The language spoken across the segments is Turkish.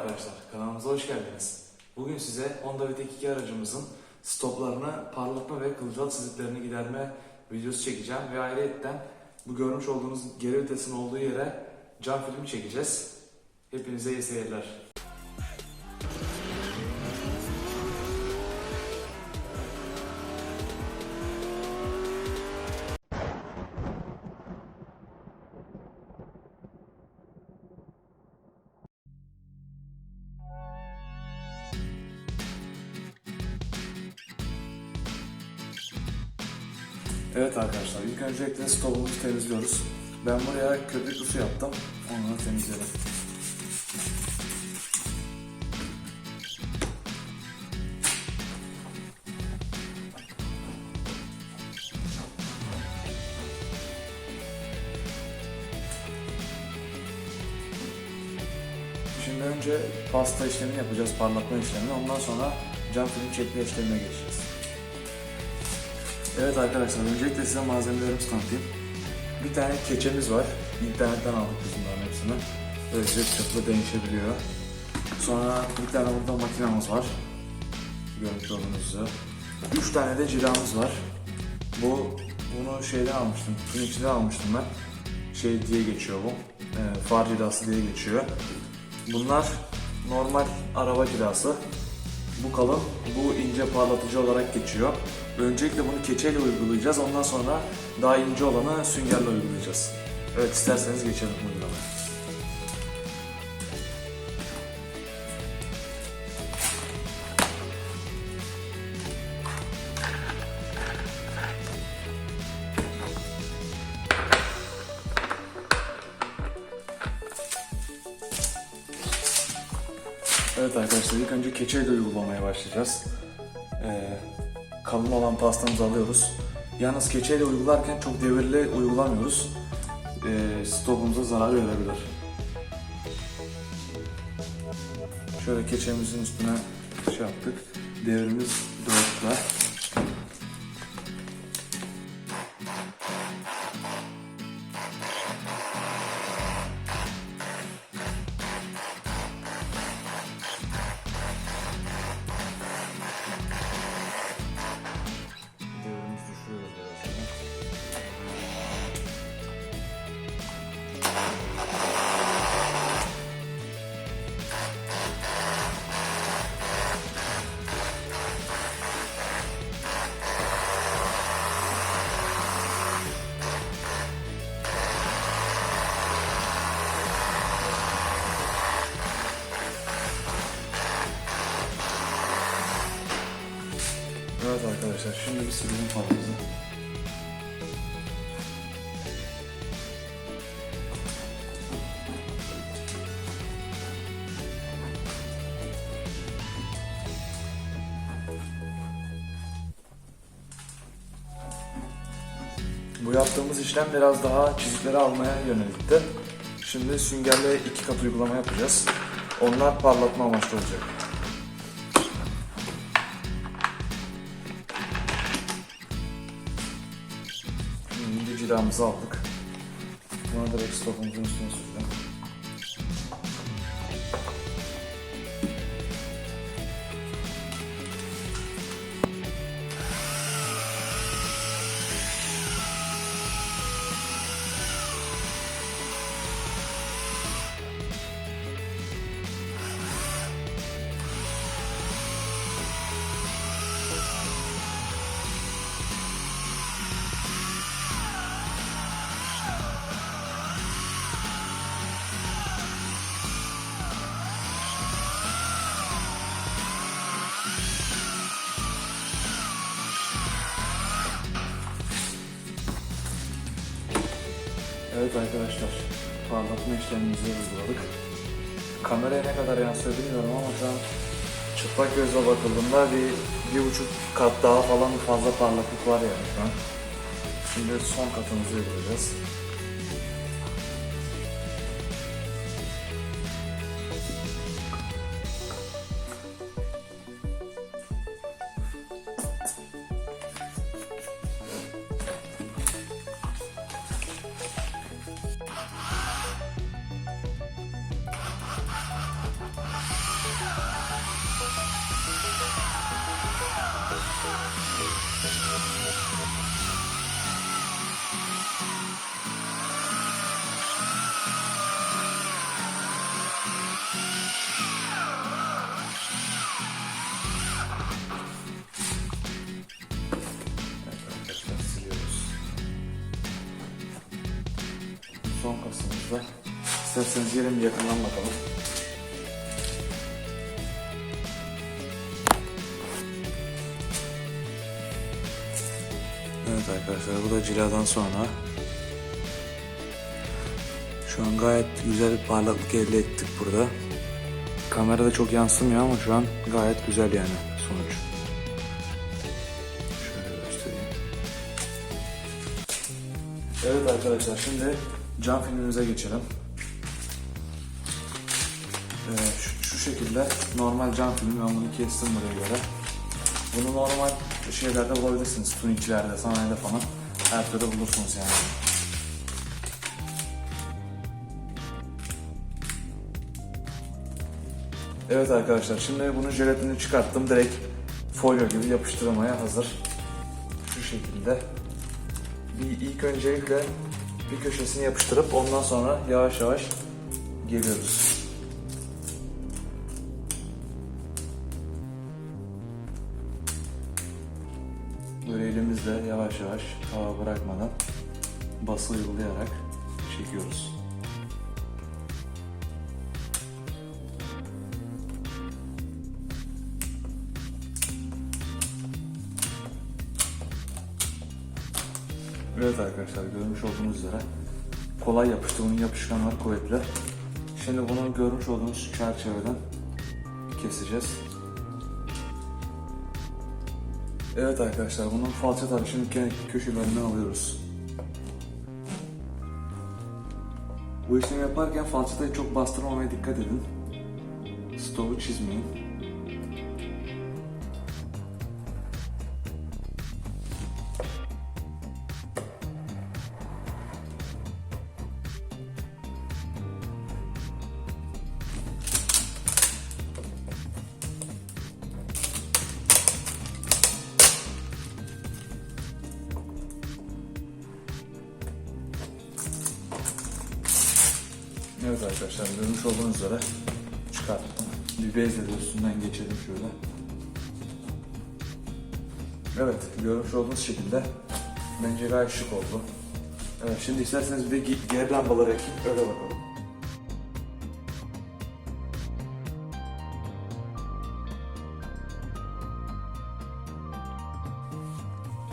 arkadaşlar, kanalımıza hoş geldiniz. Bugün size Honda Vitek 2 aracımızın stoplarını, parlatma ve kılcal çiziklerini giderme videosu çekeceğim ve ayrıyetten bu görmüş olduğunuz geri vitesin olduğu yere cam film çekeceğiz. Hepinize iyi seyirler. Evet arkadaşlar, ilk öncelikle stopumuzu temizliyoruz. Ben buraya köpüklü su yaptım, da temizledim. Şimdi önce pasta işlemini yapacağız, parlatma işlemini. Ondan sonra cam film çekme işlemine geçeceğiz. Evet arkadaşlar, öncelikle size malzemelerimizi tanıtayım. Bir tane keçemiz var. İnternetten aldık biz bunların hepsini. Böyle cep çapında değişebiliyor. Sonra bir tane burada makinamız var. Görmüş olduğunuz. Üç tane de cilamız var. Bu bunu şeyden almıştım. Phoenix'den almıştım ben. Şey diye geçiyor bu. E, far cilası diye geçiyor. Bunlar normal araba cilası. Bu kalın, bu ince parlatıcı olarak geçiyor. Öncelikle bunu keçeyle uygulayacağız. Ondan sonra daha ince olanı süngerle uygulayacağız. Evet isterseniz geçelim uygulamaya. Evet arkadaşlar ilk önce keçeyle uygulamaya başlayacağız. Ee, kalın olan pastamızı alıyoruz. Yalnız keçeyle uygularken çok devirli uygulamıyoruz. Ee, stopumuza zarar verebilir. Şöyle keçemizin üstüne şey yaptık. Devrimiz 4'ler. Silelim falımızı. Bu yaptığımız işlem biraz daha çizikleri almaya yönelikti. Şimdi süngerle iki kat uygulama yapacağız. Onlar parlatma amaçlı olacak. Cilamızı aldık. Bunu direkt stopumuzun üstüne süreceğim. Evet arkadaşlar, parlatma işlemimizi uyguladık. Kameraya ne kadar yansıyor bilmiyorum ama şu an çıplak gözle bakıldığında bir, bir buçuk kat daha falan fazla parlaklık var yani. Şimdi son katımızı son kasımızda. İsterseniz gelin bir yakından bakalım. Arkadaşlar bu da ciladan sonra şu an gayet güzel bir parlaklık elde ettik burada. Kamerada çok yansımıyor ama şu an gayet güzel yani sonuç. Şöyle göstereyim. Evet arkadaşlar şimdi cam filmimize geçelim. Ee, şu, şu şekilde normal cam filmi ben bunu kestim buraya göre. Bunu normal şeylerde bulabilirsiniz. Tunikçilerde, sanayide falan. Her türlü bulursunuz yani. Evet arkadaşlar şimdi bunun jelatinini çıkarttım. Direkt folyo gibi yapıştırmaya hazır. Şu şekilde. Bir ilk öncelikle bir köşesini yapıştırıp ondan sonra yavaş yavaş geliyoruz. Yavaş yavaş hava bırakmadan bası uygulayarak çekiyoruz. Evet arkadaşlar görmüş olduğunuz üzere kolay yapıştı. Bunun yapışkanlar kuvvetli. Şimdi bunu görmüş olduğunuz çerçeveden keseceğiz. Evet arkadaşlar bunun şimdi kendi köşelerinden alıyoruz. Bu işlemi yaparken falçatayı çok bastırmamaya dikkat edin. Stovu çizmeyin. Evet arkadaşlar görmüş olduğunuz üzere çıkarttım. Bir bezle de üstünden geçelim şöyle. Evet görmüş olduğunuz şekilde bence gayet şık oldu. Evet şimdi isterseniz bir geri lambaları ekip öyle bakalım.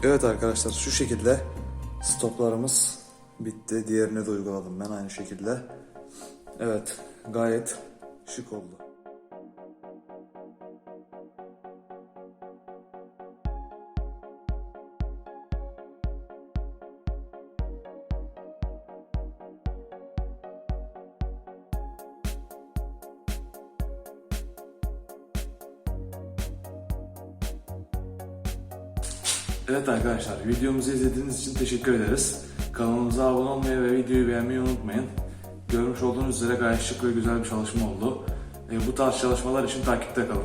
Evet arkadaşlar şu şekilde stoplarımız bitti. Diğerini de uyguladım ben aynı şekilde. Evet gayet şık oldu. Evet arkadaşlar videomuzu izlediğiniz için teşekkür ederiz. Kanalımıza abone olmayı ve videoyu beğenmeyi unutmayın. Görmüş olduğunuz üzere gayet şık ve güzel bir çalışma oldu. E, bu tarz çalışmalar için takipte kalın.